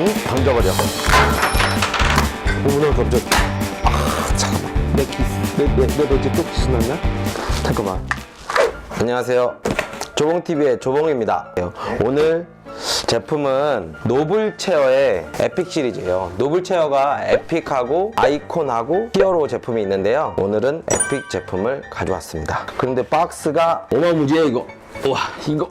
응? 던져버려. 오늘 깜짝. 아, 잠깐만. 내 키, 내, 내, 내 벤치 또 키스 났냐? 잠깐만. 안녕하세요. 조봉TV의 조봉입니다. 오늘 제품은 노블체어의 에픽 시리즈예요. 노블체어가 에픽하고 아이콘하고 히어로 제품이 있는데요. 오늘은 에픽 제품을 가져왔습니다. 그런데 박스가 어마무지해 이거. 와 이거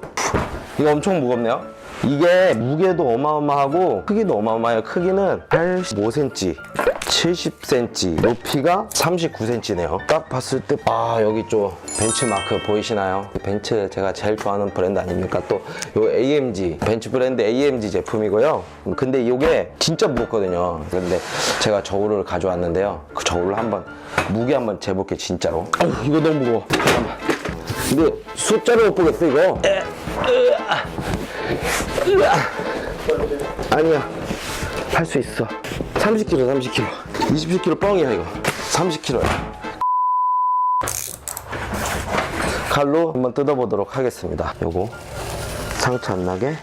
이거 엄청 무겁네요. 이게 무게도 어마어마하고 크기도 어마어마해요. 크기는 85cm, 70cm, 높이가 39cm네요. 딱 봤을 때, 아, 여기 좀 벤츠마크 보이시나요? 벤츠 제가 제일 좋아하는 브랜드 아닙니까? 또, 요 AMG, 벤츠 브랜드 AMG 제품이고요. 근데 이게 진짜 무겁거든요. 근데 제가 저울을 가져왔는데요. 그 저울을 한번, 무게 한번 재볼게요, 진짜로. 아유, 이거 너무 무거워. 잠깐만. 근데 숫자를 못 보겠어, 이거. 에, 으아. 아니야. 할 수 있어. 30kg, 30kg. 27kg 뻥이야, 이거. 30kg야. 칼로 한번 뜯어보도록 하겠습니다. 요거 상처 안 나게.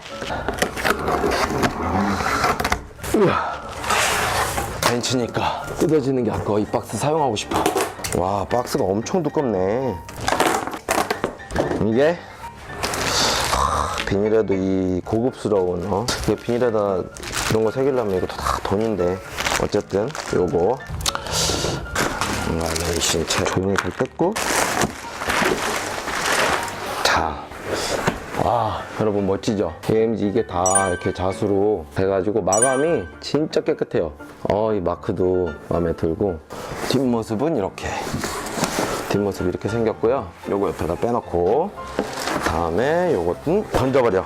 우와. 벤츠니까 뜯어지는 게 아까워. 이 박스 사용하고 싶어. 와, 박스가 엄청 두껍네. 이게 비닐에도 이 고급스러운 어? 이게 비닐에다 이런 거 새기려면 이것도 다 돈인데 어쨌든 요거 레이싱 채 조용히 잘 뜯고 자 와, 여러분 멋지죠? AMG 이게 다 이렇게 자수로 돼가지고 마감이 진짜 깨끗해요. 어, 이 마크도 마음에 들고 뒷모습은 이렇게 뒷모습이 이렇게 생겼고요. 요거 옆에다 빼놓고 다음에 요것은 던져버려.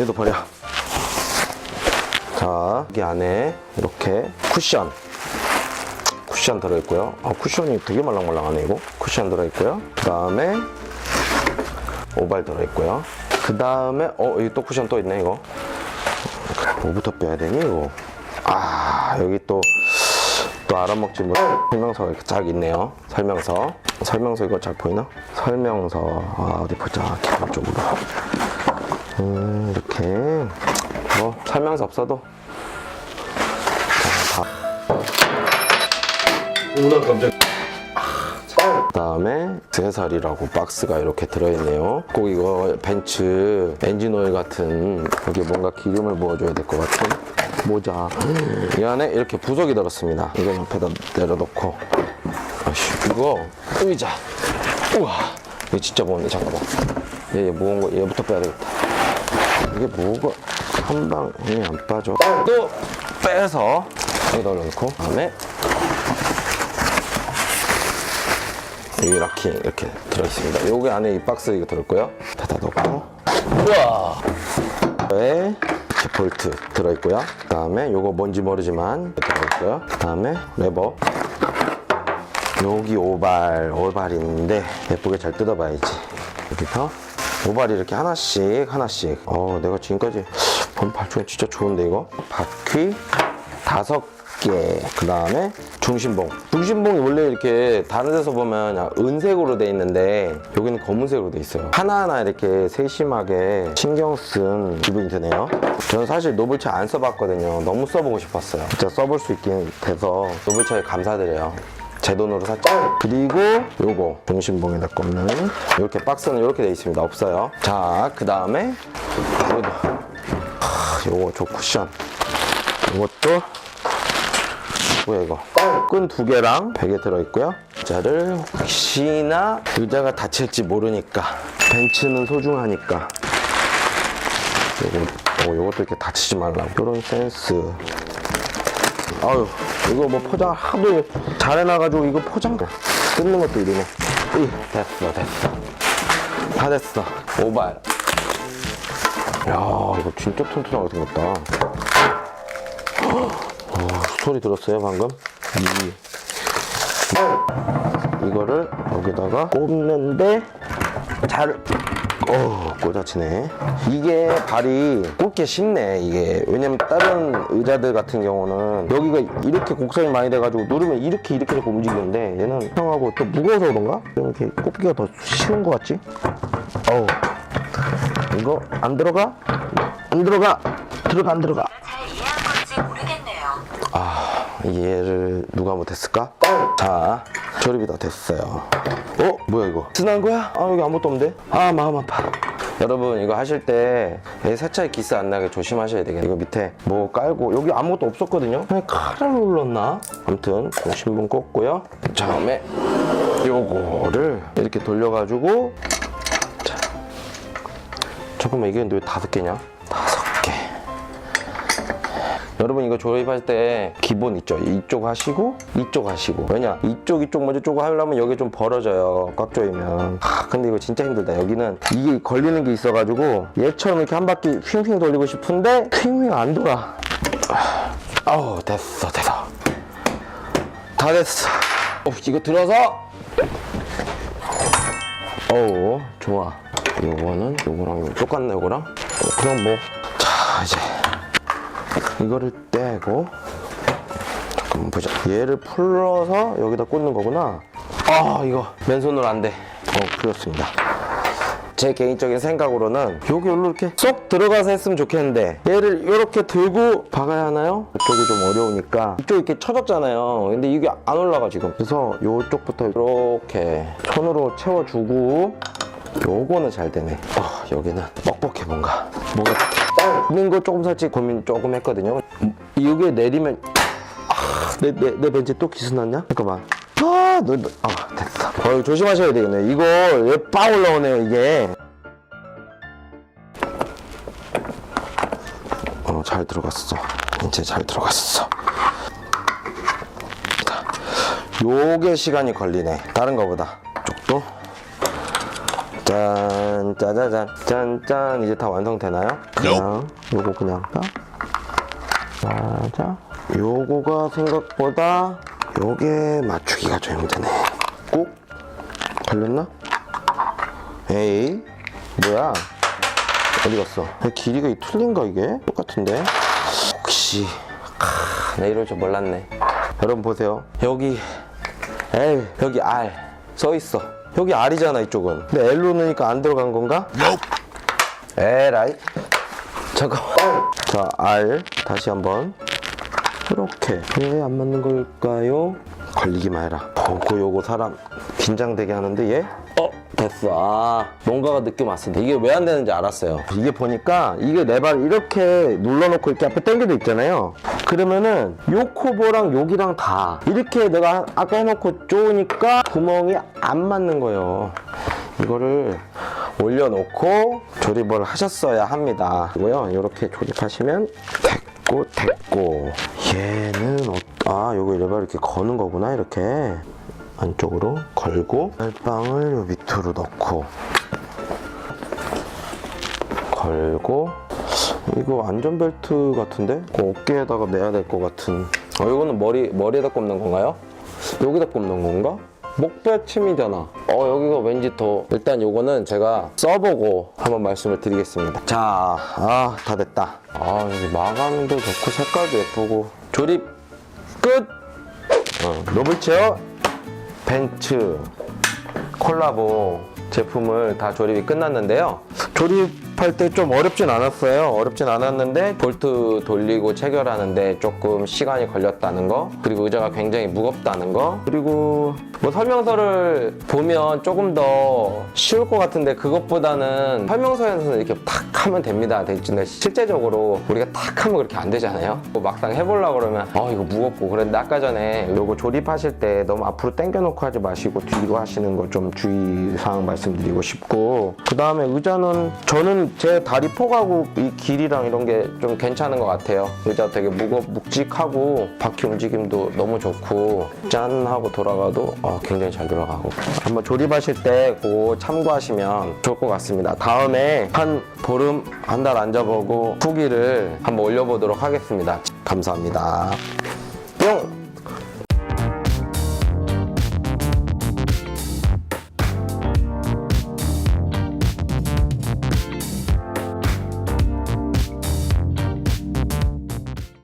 얘도 버려. 자, 여기 안에 이렇게 쿠션. 쿠션 들어있고요. 아, 쿠션이 되게 말랑말랑하네, 이거. 쿠션 들어있고요. 그 다음에 오발 들어있고요. 그 다음에, 어, 여기 또 쿠션 또 있네, 이거. 뭐부터 빼야 되니, 이거? 아, 여기 또, 또 알아먹지 못 설명서가 이렇게 쫙 있네요. 설명서. 설명서 이거 잘 보이나? 설명서. 아, 어디 보자. 기본적으로. 음, 이렇게. 뭐, 설명서 없어도. 자, 다. 오나 깜짝 그 다음에 세살이라고 박스가 이렇게 들어있네요. 꼭 이거 벤츠 엔진 오일 같은 여기 뭔가 기름을 부어줘야 될 것 같은 모자. 이 안에 이렇게 부속이 들었습니다. 이거 옆에다 내려놓고. 아씨 이거 의자. 우와 이거 진짜 무겁네. 잠깐만. 얘, 얘 무거운 거 얘부터 빼야 되겠다. 이게 뭐가 한 방에 안 빠져. 또 빼서 여기다 올려놓고 그다음에 이렇게 이렇게 들어있습니다. 여기 안에 이 박스 이거 들었고요. 닫아 놓고 우와 에 이렇게 볼트 들어있고요. 그 다음에 요거 뭔지 모르지만 들어있고요. 그 다음에 레버 여기 오발 오발인데 예쁘게 잘 뜯어봐야지. 여기서 오발이 이렇게 하나씩 하나씩. 어 내가 지금까지 본 발중 진짜 좋은데 이거 바퀴 다섯 개. 그 다음에 중심봉. 중심봉이 원래 이렇게 다른 데서 보면 은색으로 돼 있는데 여기는 검은색으로 돼 있어요. 하나하나 이렇게 세심하게 신경 쓴 기분이 드네요. 저는 사실 노블차 안 써봤거든요. 너무 써보고 싶었어요. 진짜 써볼 수 있게 돼서 노블차에 감사드려요. 제 돈으로 샀죠. 그리고 요거 중심봉에다 꼽는 이렇게 박스는 이렇게 돼 있습니다. 없어요. 자, 그 다음에 요거 저 쿠션. 이것도 뭐야 이거. 끈 두 개랑 베개 들어있고요. 의자를 혹시나 의자가 다칠지 모르니까 벤츠는 소중하니까. 요거, 어, 요것도 이렇게 다치지 말라고. 이런 센스. 아유 이거 뭐 포장 하도 잘 해놔가지고 이거 포장 뜯는 것도 이러네 으, 됐어 됐어. 다 됐어. 오발. 야 이거 진짜 튼튼하게 생겼다 소리 들었어요 방금? 이 이거를 여기다가 꼽는데 잘 어, 꽂아지네. 이게 발이 꽂기 쉽네, 이게. 왜냐면 다른 의자들 같은 경우는 여기가 이렇게 곡선이 많이 돼가지고 누르면 이렇게 이렇게 이렇게 움직이는데 얘는 형하고 또 무거워서 그런가? 이렇게 꼽기가 더 쉬운 것 같지? 어우. 이거 안 들어가? 안 들어가? 들어가, 안 들어가? 얘를 누가 못했을까? 자, 조립이 다 됐어요. 어? 뭐야 이거? 쓰난 거야? 아 여기 아무것도 없는데? 아 마음 아파. 여러분 이거 하실 때 세차에 기스 안 나게 조심하셔야 되겠네요. 이거 밑에 뭐 깔고 여기 아무것도 없었거든요. 그냥 칼을 눌렀나? 아무튼 신분 꽂고요. 다음에 요거를 이렇게 돌려가지고 자, 잠깐만 이게 왜 다섯 개냐? 여러분 이거 조립할 때 기본 있죠? 이쪽 하시고 이쪽 하시고. 왜냐? 이쪽 이쪽 먼저 쪼고 하려면 여기 좀 벌어져요. 꽉 조이면. 아, 근데 이거 진짜 힘들다. 여기는 이게 걸리는 게 있어가지고 얘처럼 이렇게 한 바퀴 휘잉휘잉 돌리고 싶은데 휘잉휘잉 안 돌아. 아, 아우 됐어 됐어. 다 됐어. 어, 이거 들어서. 어우 좋아. 요거는 요거랑 똑같네 요거랑. 어, 그럼 이제 이거를 떼고 잠깐만 보자. 얘를 풀어서 여기다 꽂는 거구나. 아 이거. 맨손으로 안돼. 어 그렇습니다. 제 개인적인 생각으로는 여기 여기로 이렇게 쏙 들어가서 했으면 좋겠는데 얘를 이렇게 들고 박아야 하나요? 이쪽이 좀 어려우니까 이쪽 이렇게 쳐졌잖아요. 근데 이게 안 올라가 지금. 그래서 이쪽부터 이렇게 손으로 채워주고 요거는 잘 되네. 아 여기는 뻑뻑해 뭔가. 뭐가 있는 거 조금 살짝 고민 조금 했거든요. 이게 내리면 아, 내, 내, 내 벤치 또 기스 났냐? 잠깐만. 아, 너, 너, 아 됐어 어, 조심하셔야 되겠네. 이거 얘빵 올라오네요 이게. 어 잘 들어갔어. 이제 잘 들어갔어. 자, 요게 시간이 걸리네. 다른 거보다 짠, 짜자잔, 짠 짠 이제 다 완성되나요? 그냥 요거 그냥 딱 맞아. 요거가 생각보다 요게 맞추기가 좀 힘드네. 꾹 걸렸나? 에이 뭐야? 어디 갔어? 길이가 이 틀린가 이게? 똑같은데? 혹시 아, 나 이럴 줄 몰랐네. 여러분 보세요. 여기 에이 여기 R 써 있어. 여기 R이잖아 이쪽은. 근데 L로 넣으니까 안 들어간 건가? 에라이. 잠깐만. 자, R 다시 한번 이렇게 왜 안 맞는 걸까요? 걸리기만 해라. 보고 요거 사람 긴장되게 하는데 얘? 어 됐어. 아 뭔가가 느낌 왔습니다. 이게 왜 안 되는지 알았어요. 이게 보니까 이게 내 발 이렇게 눌러놓고 이렇게 앞에 당겨져 있잖아요. 그러면은 요 코보랑 여기랑 다 이렇게 내가 아까 해놓고 쪼으니까 구멍이 안 맞는 거예요. 이거를 올려놓고 조립을 하셨어야 합니다. 그리고요, 이렇게 조립하시면 됐고, 됐고. 얘는, 어, 아, 요거 레바 이렇게 거는 거구나, 이렇게. 안쪽으로 걸고, 쌀빵을 요 밑으로 넣고, 걸고, 이거 안전벨트 같은데? 그 어깨에다가 매야 될 것 같은. 어, 이거는 머리, 머리에다 꼽는 건가요? 여기다 꼽는 건가? 목받침이잖아. 어, 여기가 왠지 더. 일단 요거는 제가 써보고 한번 말씀을 드리겠습니다. 자, 아, 다 됐다. 아, 여기 마감도 좋고, 색깔도 예쁘고. 조립 끝! 어, 노블체어 벤츠 콜라보 제품을 다 조립이 끝났는데요. 조립 할 때 좀 어렵진 않았어요. 어렵진 않았는데 볼트 돌리고 체결하는데 조금 시간이 걸렸다는 거 그리고 의자가 굉장히 무겁다는 거 그리고 뭐 설명서를 보면 조금 더 쉬울 것 같은데 그것보다는 설명서에서는 이렇게 탁 하면 됩니다. 근데 실제적으로 우리가 탁 하면 그렇게 안 되잖아요. 뭐 막상 해보려고 그러면 어 이거 무겁고 그런데 아까 전에 요거 조립하실 때 너무 앞으로 당겨놓고 하지 마시고 뒤로 하시는 거 좀 주의사항 말씀드리고 싶고 그 다음에 의자는 저는 제 다리 폭하고 이 길이랑 이런 게 좀 괜찮은 것 같아요. 의자 되게 무겁 묵 직하고 바퀴 움직임도 너무 좋고 짠 하고 돌아가도 어, 굉장히 잘 돌아가고 한번 조립하실 때 그거 참고하시면 좋을 것 같습니다. 다음에 한 보름 한 달 앉아보고 후기를 한번 올려보도록 하겠습니다. 감사합니다.